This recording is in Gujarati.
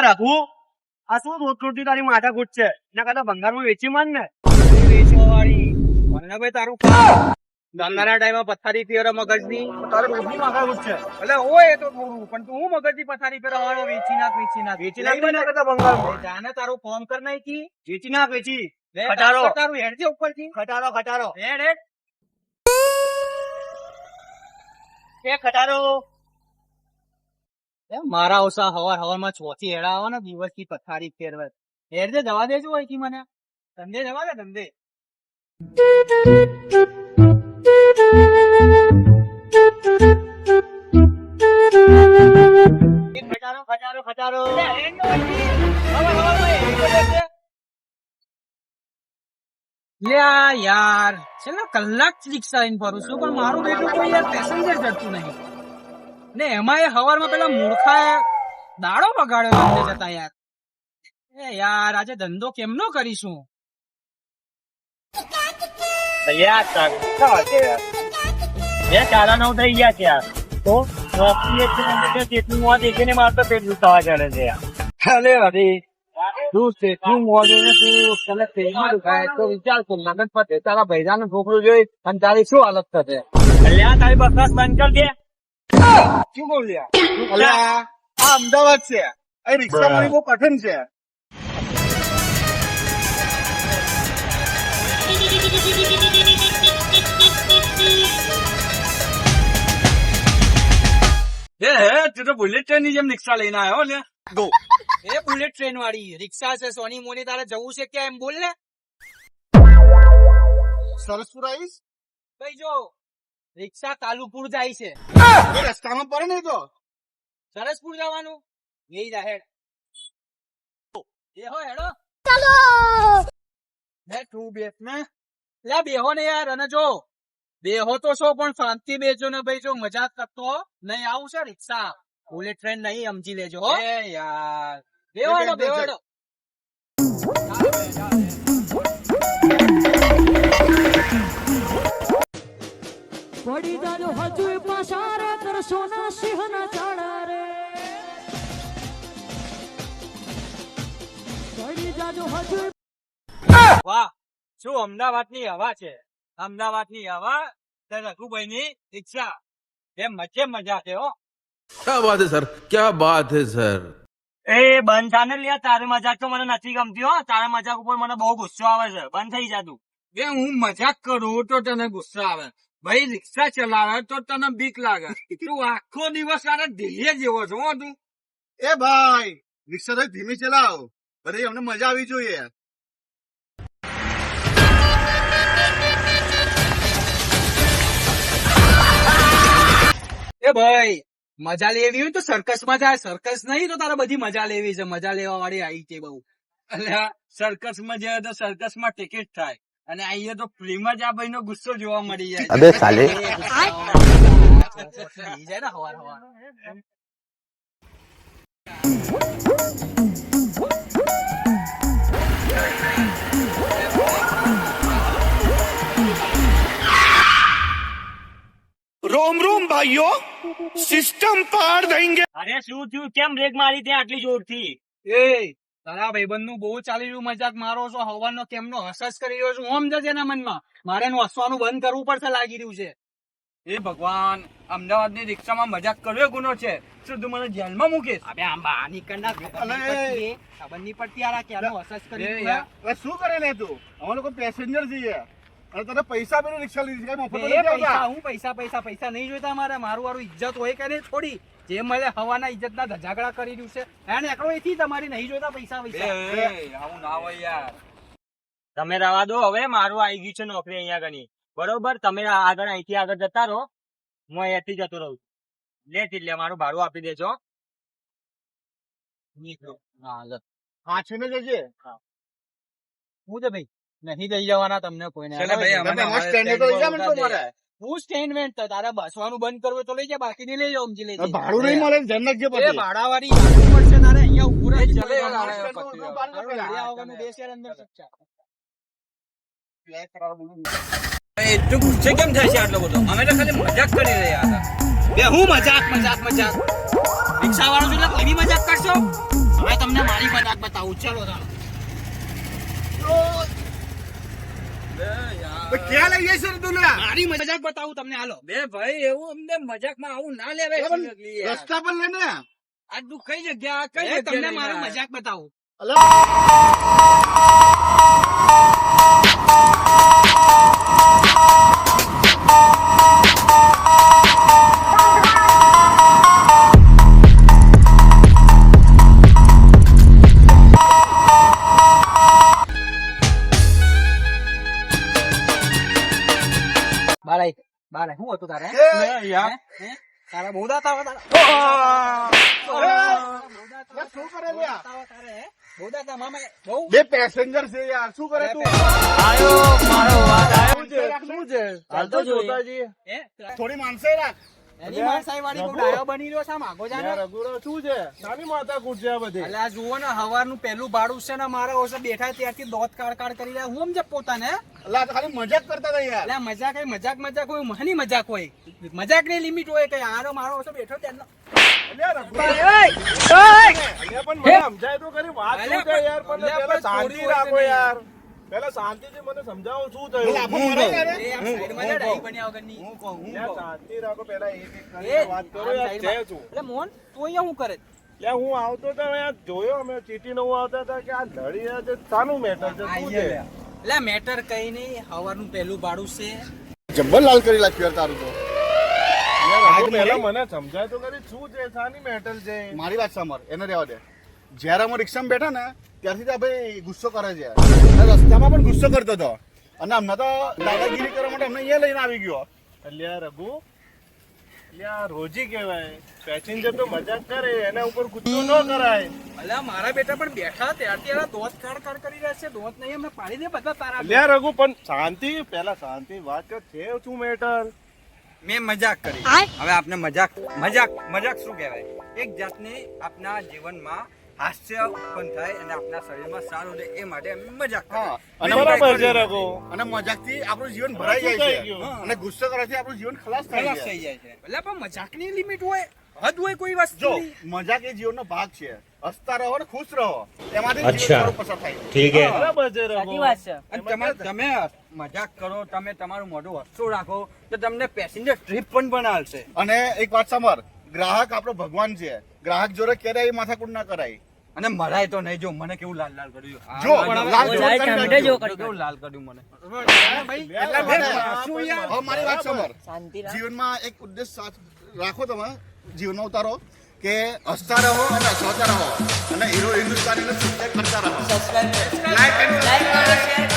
અલ્યા રઘુ આ શું રોજ તારી માથા કૂટ છે? એના કરતા ભંગારમાં વેચી માન ને. ભાઈ તારું ધંધાના ટાઈમે પથારી ફેરો મગજની. તારે માથા છે? એટલે હોય તો થોડું પણ તું હું મગજની પથારી ફેરવવાનો? વેચી નાખ વેચી નાખ. વેચી નાખ એના કરતા ભંગારમાં. જાને તારું ફોર્મ કર નાખી વેચી નાખ વેચી. ખટારો. તારું- હેડ છે ઉપરથી. ખટારો ખટારો. હેડ હેડ. એ ખટારો. મારા ઓછા હવાર હવારમાં ચોથી હેડા આવે ને દિવસથી પથારી ફેરવે. હેર દે જવા દેજો હોય મને. ધંધે જવા દે ધંધે. ખટારો ખટારો ખટારો યાર છેલ્લા કલાક રિક્ષા લઈને ફરું છું પણ મારું બેટું કોઈ યાર પેસેન્જર જતું નહીં. ને એમાં એ હવારમાં પેલા મૂર્ખા દાડો બગાડ્યો અંદર જતા યાર. એ યાર આજે ધંધો કેમનો કરીશું? બે સાડા નવ થઈ ગયા છે યાર. તો નોકરી એક છે જેટલું મોં દેખીને મારે તો પેટ દુખાવા ચડે છે અરે અરે તું તેટલું મોડું તું તને પેટમાં દુખાય તો વિચાર કર લગન પતે તારા ભૈરાનું છોકરું જોઈ અને તારી શું હાલત થશે? અલ્યા તારી બસ બંધ કરી દે. શું કહું છે આ અમદાવાદ છે. અહીં રિક્ષા મળી બહુ કઠિન છે. હે હે તું તો બુલેટ ટ્રેનની જેમ રિક્ષા લઈને આવ્યો લે. ગો. એ બુલેટ ટ્રેન વાળી. રિક્ષા છે સોની મોની તારે જવું છે ક્યાં એમ બોલ ને. સરસપુર આવીશ? ભાઈ જો રિક્ષા કાલુપુર જાય છે. રસ્તામાં પડે ને તો. સરસપુર જવાનું? એ જા હેડ. હેડો. બે તું બેસ ને. લે બેહો ને યાર અને જો. બેહો તો છો પણ શાંતિ બેજો ને ભાઈ જો મજાક કરતો નહીં આવું છે રિક્ષા. બુલેટ ટ્રેન નહીં સમજી લેજો એ યાર. બેહો હેડો બેહો હેડો. પડી જાજો હજુ પાછા કરશો ના સિંહ ના ચાડા રે. પડી જાજો હજુ વાહ શું અમદાવાદની હવા છે? અમદાવાદની હવા રઘુભાઈ ની ઈચ્છા. એમ મજે મજા છે હો? ક્યાં વાત હે સર? ક્યાં વાત હે સર? એ બંધ થાને લ્યા તારે મજાક તો મને નથી ગમતી હો. તારે મજાક ઉપર મને બહુ ગુસ્સો આવે છે. બંધ થઈ જા તું. બે હું મજાક કરું તો તને ગુસ્સો આવે. ભાઈ રિક્ષા ચલાવે તો તને બીક લાગે. તું આખો દિવસ આને ધીરે જેવો છો તું. એ ભાઈ રિક્ષા તો ધીમી ચલાવ. અરે અમને મજા આવી જોઈએ. એ ભાઈ મજા લેવી હોય તો સર્કસમાં જાય. સર્કસ નહીં તો તારે બધી મજા લેવી છે. મજા લેવા વાળી આવી છે બહુ. એટલે સર્કસમાં જાય તો સર્કસમાં ટિકિટ થાય. અને અહીંયા તો ફ્રી જ આ ભાઈ નો ગુસ્સો જોવા મળી જાય અબે સાલે. જાય ને હવાર હવાર રોમ રોમ ભાઈઓ સિસ્ટમ પાર દેંગે અરે શું થયું? કેમ બ્રેક મારી ત્યાં આટલી જોરથી? એ તારા ભાઈબંધનું બહુ ચાલી રહ્યું મજાક મારો છો હવાનો કેમનો હસસ કરી રહ્યો છું? હું જશે એના મનમાં. મારે એનું હસવાનું બંધ કરવું પડશે લાગી રહ્યું છે. એ ભગવાન અમદાવાદની રિક્ષામાં મજાક કર્યો ગુનો છે. શું તું મને જેલમાં મૂકે અબે આમ બહાર નીકળના ખબર અલે. પડતી આરા નહીં પડતી આ ક્યાંનો હસસ કરી રહ્યું શું કરે લે તું? અમે લોકો પેસેન્જર છીએ. અને તને પૈસા બી રિક્ષા લીધી છે મફત પૈસા હું પૈસા પૈસા પૈસા નહીં જોઈતા મારે મારું મારું ઇજ્જત હોય કે નહીં થોડી જે મળે હવાના ઇજ્જત ના ધજાગડા કરી રહ્યું છે. એને એકલો એથી તમારી નહીં જોતા પૈસા પૈસા. આવું ના હોય યાર. તમે રવા દો હવે મારું આવી ગયું છે નોકરી અહીંયા ગણી બરોબર તમે આગળ અહીંથી આગળ જતા રહો. હું અહીંયાથી જતો રહું છું. લે લે મારું ભાડું આપી દેજો. હા લે. હાંચવીને જજે? હું. છે ભાઈ? નહીં દઈ જવાના તમને કોઈને. તો તો. હું સ્ટેન્ડ વેન્ટ તારે બસવાનું બંધ કરવું તો લઈ જા બાકી ની લઈ જાઓ સમજી લઈ ભાડું નહીં મળે જનક જે એ પછી. ભાડાવાળી પડશે તારે અહીંયા ઉભું રહેવું ચલે અંદર કેમ થાય છે આટલો બધો? અમે તો ખાલી મજાક કરી રહ્યા હતા. બે હું મજાક મજાક મજાક? રિક્ષાવાળો છું એટલે કોઈની મજાક કરશો? હવે તમને મારી મજાક બતાવું. ચલો ચાલો તો ક્યાં લઈ જશે તું લે મારી મજાક બતાવું તમને હાલો. બે ભાઈ એવું અમને મજાકમાં આવું ના લેવાય રસ્તા પર લઈને આ. તું કઈ જગ્યા કઈ તમને મારો મજાક બતાવું. બાળાઈ બાળાઈ શું હતું તારે? તારા બહુ દાંત તારા. શું કરે? તારે? બહુ દાંત મામા બહુ બે પેસેન્જર છે યાર. શું કરે તું? આયો મારો વાત આયો. શું છે? શું છે? ચાલતો જોતાજી થોડી માનસે રાખ. એની માણસાઈ વાળી કોઈ ડાયો બની રહ્યો છે માગો જાને જા રઘુરો શું છે? નાની માતા કુટ છે બધે? એટલે આ જુઓ ને હવારનું પહેલું ભાડું છે ને મારા ઓસે બેઠા ત્યારથી દોત કાઢ કરી રહ્યા. હું સમજે પોતાને? એટલે તો ખાલી મજાક કરતા હતા યાર. એટલે મજાક એ મજાક મજાક હોય મહાની મજાક હોય. મજાકની લિમિટ હોય કે આરો મારો ઓછો બેઠો ત્યારનો સમજાય તો કરી વાત યાર? પણ હોય રાખો યાર. પહેલા શાંતિથી મને સમજાવો શું થયું. એ આમ સાઈડમાં જા, ડાઈ બન્યા વગરની. યાર, શાંતિ રાખો પેલા એક એક કરીને વાત કરો યાર સાઈડમાં. છે એટલે મોહન તું અહીંયા શું કરે? લે હું આવતો તો અહીંયા જોયો અમે ચીટી નવું આવતા હતા કે આ લડી છે સાનું મેટર છે શું છે? એટલે મેટર કઈ નહીં હવારનું પહેલું ભાડું છે. જબ્બર લાલ કરી યાર તારું તો. યાર પહેલા મને સમજાય તો કરી શું છે શાની મેટર છે? મારી વાત સાંભળ એને રહેવા દે. જ્યારે અમે રિક્ષામાં બેઠા ને ત્યારથી તો ભાઈ ગુસ્સો કરે છે. અને રસ્તામાં પણ ગુસ્સો કરતો હતો. અને અમને તો દાદાગીરી કરવા માટે અમને અહીંયા લઈને આવી ગયો. એટલે રઘુ રોજી કહેવાય. પેસેન્જર તો મજાક કરે એના ઉપર ગુસ્સો ન કરાય. અલ્યા મારા બેટા પણ બેઠા ત્યારથી એના દોત કાઢ કાઢ કરી રહ્યા છે. દોત નહીં અમે પાડી દે બધા તારા લે રઘુ પણ શાંતિ પહેલા શાંતિ વાત કર. છે શું મેટર? મેં મજાક કરી. હવે આપને મજાક મજાક મજાક શું કહેવાય? એક જાતની આપના જીવનમાં હાસ્ય ઉત્પન્ન થાય અને આપના શરીરમાં સારું રહે એ માટે અમે મજાક અને બરાબર છે રઘુ. અને મજાકથી આપણું જીવન ભરાઈ જાય છે. અને ગુસ્સો કરવાથી આપણું જીવન ખલાસ છે થઈ જાય છે. એટલે પણ મજાકની લિમિટ હોય હદ હોય કોઈ જો મજાક એ જીવનનો ભાગ છે. હસતા રહો ને ખુશ રહો. એમાંથી જીવન સારું પસાર થાય. ઠીક છે. બરાબર છે રઘુ. અને તમે તમે મજાક કરો તમે તમારું મોઢું હસતું રાખો તો તમને પેસેન્જર ટ્રીપ પણ બનાવશે. અને એક વાત સાંભળ. ગ્રાહક આપણો ભગવાન છે. ગ્રાહક જોડે ક્યારેય એ માથાકૂટ ના કરાય. અને મરાય તો નહીં. જો મને કેવું લાલ લાલ કર્યું. જો લાલ કરી નાખજો. કેવું લાલ કર્યું મને. મારી વાત સમર જીવનમાં એક ઉદ્દેશ સાથ રાખો તમે જીવનમાં ઉતારો કે હસતા રહો અને હસતા રહો. અને હીરો હિન્દુસ્તાનીને સબસ્ક્રાઇબ કરતા રહો. Like and